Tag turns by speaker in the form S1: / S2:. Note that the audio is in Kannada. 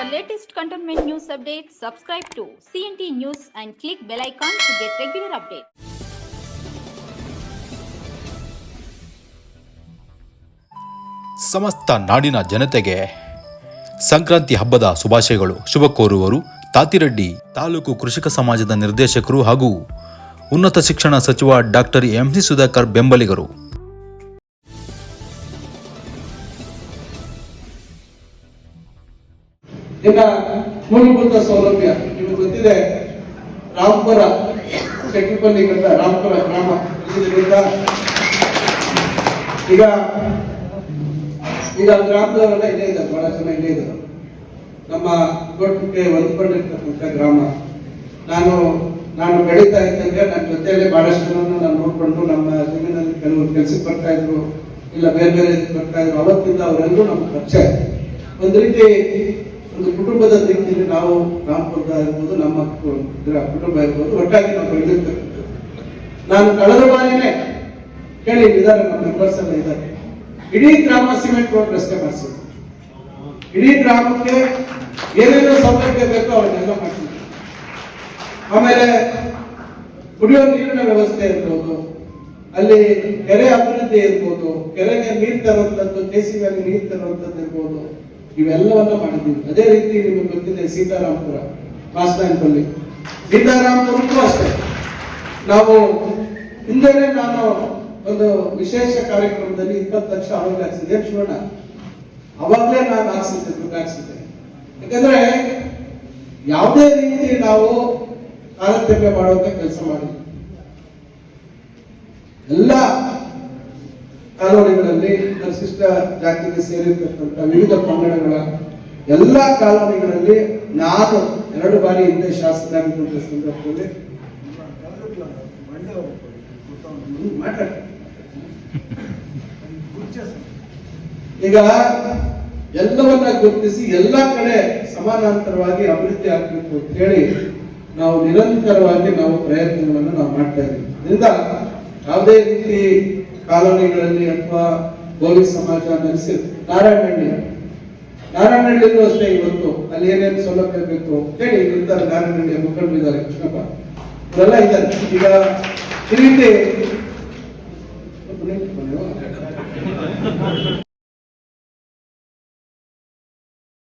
S1: For latest cantonment news updates, subscribe to CNT News and click bell icon to get regular updates.
S2: ಸಮಸ್ತ ನಾಡಿನ ಜನತೆಗೆ ಸಂಕ್ರಾಂತಿ ಹಬ್ಬದ ಶುಭಾಶಯಗಳು ಶುಭ ಕೋರುವರು ತಾತಿರೆಡ್ಡಿ ತಾಲೂಕು ಕೃಷಿಕ ಸಮಾಜದ ನಿರ್ದೇಶಕರು ಹಾಗೂ ಉನ್ನತ ಶಿಕ್ಷಣ ಸಚಿವ ಡಾಕ್ಟರ್ ಎಂಸಿ ಸುಧಾಕರ್ ಬೆಂಬಲಿಗರು
S3: ಇನ್ನ ಮೂಲಭೂತ ಸೌಲಭ್ಯ, ನಿಮಗೆ ಗೊತ್ತಿದೆ, ರಾಮ್ಪುರ ಚಟ್ಟಿಪಲ್ಲಿ ಗಂಟ ರಾಮ್ಪುರ ಗ್ರಾಮ. ಈಗ ಈಗ ಗ್ರಾಮದವರೆಲ್ಲ ಇದೆ ಇದೆ ಬಹಳ ಜನ ಇಲ್ಲೇ ಇದ್ದಾರೆ. ನಮ್ಮ ತೋಟಕ್ಕೆ ಹೊಂದ್ಕೊಂಡಿರ್ತಕ್ಕಂಥ ಗ್ರಾಮ. ನಾನು ನಾನು ಬೆಳೀತಾ ಇದ್ದಂಗೆ ನನ್ನ ಜೊತೆಯಲ್ಲಿ ಬಹಳಷ್ಟು ಜನರನ್ನು ನಾನು ನೋಡಿಕೊಂಡು ನಮ್ಮ ಜಮೀನಲ್ಲಿ ಕೆಲವರು ಕೆಲಸಕ್ಕೆ ಬರ್ತಾ ಇದ್ರು, ಇಲ್ಲ ಬೇರೆ ಬೇರೆ ಬರ್ತಾ ಇದ್ರು. ಅವತ್ತಿಂದ ಅವರೆಲ್ಲರೂ ನಮ್ಮ ಪರಿಚಯ. ಒಂದು ರೀತಿ ಒಂದು ಕುಟುಂಬದ ರೀತಿಯಲ್ಲಿ ನಾವು ರಾಮಪುರದ ಇರ್ಬೋದು, ನಮ್ಮ ಕುಟುಂಬ ಇರ್ಬೋದು, ಒಟ್ಟಾಗಿ ನಾವು ಬೆಳೆದಿರ್ತಕ್ಕಂಥದ್ದು. ನಾನು ಕಳೆದ ಬಾರಿನೇ ಕೇಳಿ ಇದ್ದಾರೆ ನಮ್ಮ ಮೆಂಬರ್ಸ್ ಎಲ್ಲ ಇದ್ದಾರೆ ಇಡೀ ಗ್ರಾಮ ಸಿಮೆಂಟ್ ರೋಡ್ ರಸ್ತೆ ಮಾಡಿಸಿದ್ರು. ಇಡೀ ಗ್ರಾಮಕ್ಕೆ ಏನೇನೋ ಸೌಲಭ್ಯ ಬೇಕೋ ಅವನ್ನೆಲ್ಲ ಮಾಡಿಸಿದ್ರು. ಆಮೇಲೆ ಕುಡಿಯೋ ನೀರಿನ ವ್ಯವಸ್ಥೆ ಇರ್ಬೋದು, ಅಲ್ಲಿ ಕೆರೆ ಅಭಿವೃದ್ಧಿ ಇರ್ಬೋದು, ಕೆರೆಗೆ ನೀರು ತರುವಂತದ್ದು ಕೆ ಸಿ ನೀರು ತರುವಂತದ್ದು ಇರ್ಬೋದು ಇವೆಲ್ಲವನ್ನ ಮಾಡಿದ್ದೀವಿ. ಅದೇ ರೀತಿ ನಿಮಗೆ ಗೊತ್ತಿದೆ ಸೀತಾರಾಮಪುರ ಮಾಸ್ತಾನ್ಪಲ್ಲಿ ಸೀತಾರಾಮಪುರಕ್ಕೂ ಅಷ್ಟೇ. ನಾವು ಹಿಂದೆ ನಾನು ಒಂದು ವಿಶೇಷ ಕಾರ್ಯಕ್ರಮದಲ್ಲಿ ಇಪ್ಪತ್ತು ಲಕ್ಷ ಅವಾಗ ಹಾಕ್ಸಿದ್ದೆ, ಶಿವಣ್ಣ. ಅವಾಗಲೇ ನಾನು ಹಾಕ್ಸಿದ್ದೆ, ದುಡ್ಡು ಹಾಕ್ಸಿದ್ದೆ. ಯಾಕಂದ್ರೆ ಯಾವುದೇ ರೀತಿ ನಾವು ತಾರತಮ್ಯ ಮಾಡುವಂತ ಕೆಲಸ ಮಾಡಿದ್ವಿ ಎಲ್ಲ ಕಾಲೋನಿಗಳಲ್ಲಿ ಪರಿಶಿಷ್ಟ ಜಾತಿಗೆ ಸೇರಿರ್ತಕ್ಕಂಥ ವಿವಿಧ ಪಂಗಡಗಳ ಎಲ್ಲ ಕಾಲೋನಿಗಳಲ್ಲಿ ನಾನು ಎರಡು ಬಾರಿ ಹಿಂದೆ ಶಾಸಕರಾಗಿದ್ದಂಥ ಸಂದರ್ಭದಲ್ಲಿ. ಈಗ ಎಲ್ಲವನ್ನ ಗುರುತಿಸಿ ಎಲ್ಲ ಕಡೆ ಸಮಾನಾಂತರವಾಗಿ ಅಭಿವೃದ್ಧಿ ಆಗ್ಬೇಕು ಅಂತ ಹೇಳಿ ನಾವು ನಿರಂತರವಾಗಿ ನಾವು ಪ್ರಯತ್ನಗಳನ್ನು ನಾವು ಮಾಡ್ತಾ ಇದ್ದೀವಿ ಇದರಿಂದ ಯಾವುದೇ ರೀತಿ ಕಾಲೋನಿಗಳಲ್ಲಿ ಅಥವಾ ಗೋಲಿ ಸಮಾಜ ನೆಲೆಸಿ ನಾರಾಯಣಹಳ್ಳಿ. ನಾರಾಯಣಹಳ್ಳಿಯಲ್ಲೂ ಅಷ್ಟೇ ಇವತ್ತು ಅಲ್ಲಿ ಏನೇನು ಸೌಲಭ್ಯ ಬೇಕು ಹೇಳಿ ಇರ್ತಾರೆ ನಾರಾಯಣಹಳ್ಳಿಯ ಮುಖಂಡರಿದ್ದಾರೆ ಕೃಷ್ಣಪ್ಪ. ಇವರೆಲ್ಲ ಇದ್ದಾರೆ. ಈಗ ಈ ರೀತಿ